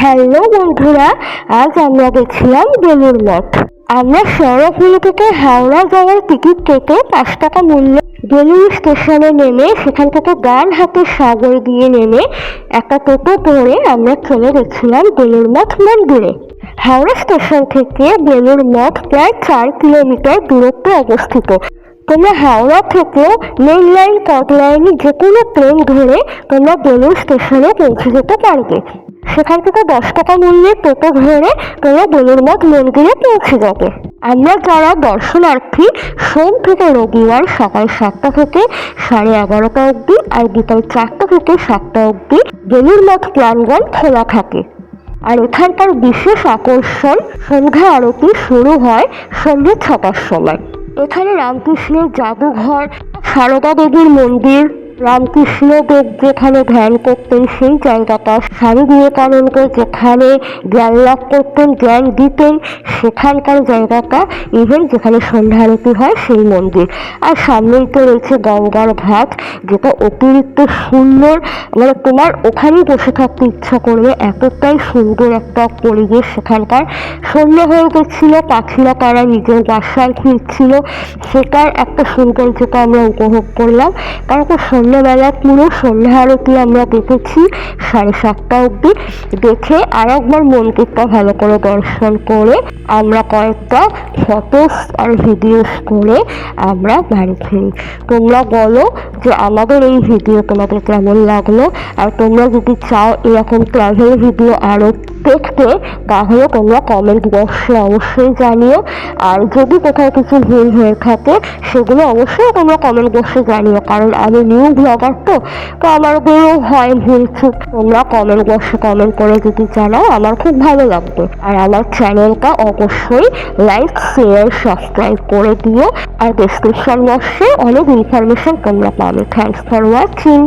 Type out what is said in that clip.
Hello বন্ধুরা, আজ আমরা গেছিলাম বেলুর মঠ। আমরা শহরগুলো থেকে হাওড়া যাওয়ার টিকিট কেটে পাঁচ টাকা মূল্য বেলুর স্টেশনে নেমে সেখান থেকে গান হাতে সাগর দিয়ে নেমে একটা টোটো ধরে আমরা চলে গেছিলাম বেলুর মঠ মন্দিরে। হাওড়া স্টেশন থেকে বেলুর মঠ প্রায় চার কিলোমিটার দূরত্বে অবস্থিত। তোমরা হাওড়া থেকে মেন লাইন কট লাইনে যে কোনো ট্রেন ধরে তোমরা বেলুর স্টেশনে পৌঁছে যেতে পারবে। সেখান থেকে দশ টাকা মূল্যে টোটো ধরে তোমরা বেলুর মঠ মন্দিরে পৌঁছে যাবে। আমরা যারা দর্শনার্থী, সোম থেকে রবিবার সকাল সাতটা থেকে সাড়ে এগারোটা অবধি আর বিকাল চারটা থেকে সাতটা অবধি বেলুর মঠ প্রাঙ্গণ খোলা থাকে। আর এখানকার বিশেষ আকর্ষণ সন্ধ্যা আরতি শুরু হয় সন্ধ্যে ছটার সময়। এখানে রামকৃষ্ণের জাদুঘর সারদা দেবীর মন্দির। রামকৃষ্ণ দেব যেখানে ধ্যান করতেন, সেই জায়গাটা স্বামী বিবেকানন্দ যেখানে জ্ঞান লাভ করতেন, জ্ঞান দিতেন, সেখানকার জায়গাটা ইভেন যেখানে সন্ধ্যা আরতি হয়, সেই মন্দির। আর সামনেই তো রয়েছে গঙ্গার ঘাট, যেটা অতিরিক্ত সুন্দর। মানে তোমার ওখানেই বসে থাকতে ইচ্ছা করবে, এতটাই সুন্দর একটা পরিবেশ সেখানকার। সন্ধ্যে হয়ে গেছিল, পাখিরা তারা নিজের বাসায় ফিরছিল। সেটার একটা সৌন্দর্যতা আমরা উপভোগ করলাম, তারপর সন্ধ্যাবেলা পুরো সন্ধ্যা আরতি আমরা দেখেছি, সাড়ে সাতটা অবধি। দেখে আর একবার মন্দিরটা ভালো করে দর্শন করে আমরা কয়েকটা ফটোস আর ভিডিওস করে আমরা বাড়ি ফিরি। তোমরা বলো যে আমাদের এই ভিডিও তোমাদের কেমন লাগল? আর তোমরা যদি চাও এরকম ট্রাভেল ভিডিও আরও দেখতে, তাহলে তোমরা কমেন্ট বক্সে অবশ্যই জানিও। আর যদি কোথাও কিছু ভুল হয়ে থাকে, সেগুলো অবশ্যই তোমরা কমেন্ট বক্সে জানিও, কারণ আমি নিউ ব্লগার তো তো আমাদেরও হয় ভুল খুব তোমরা কমেন্ট বক্সে কমেন্ট করে যদি জানাও, আমার খুব ভালো লাগবে। আর আমার চ্যানেলটা অবশ্যই লাইক শেয়ার সাবস্ক্রাইব করে দিও। আর ডিসক্রিপশন বক্সে অনেক ইনফরমেশন তোমরা পাবে। Thanks for watching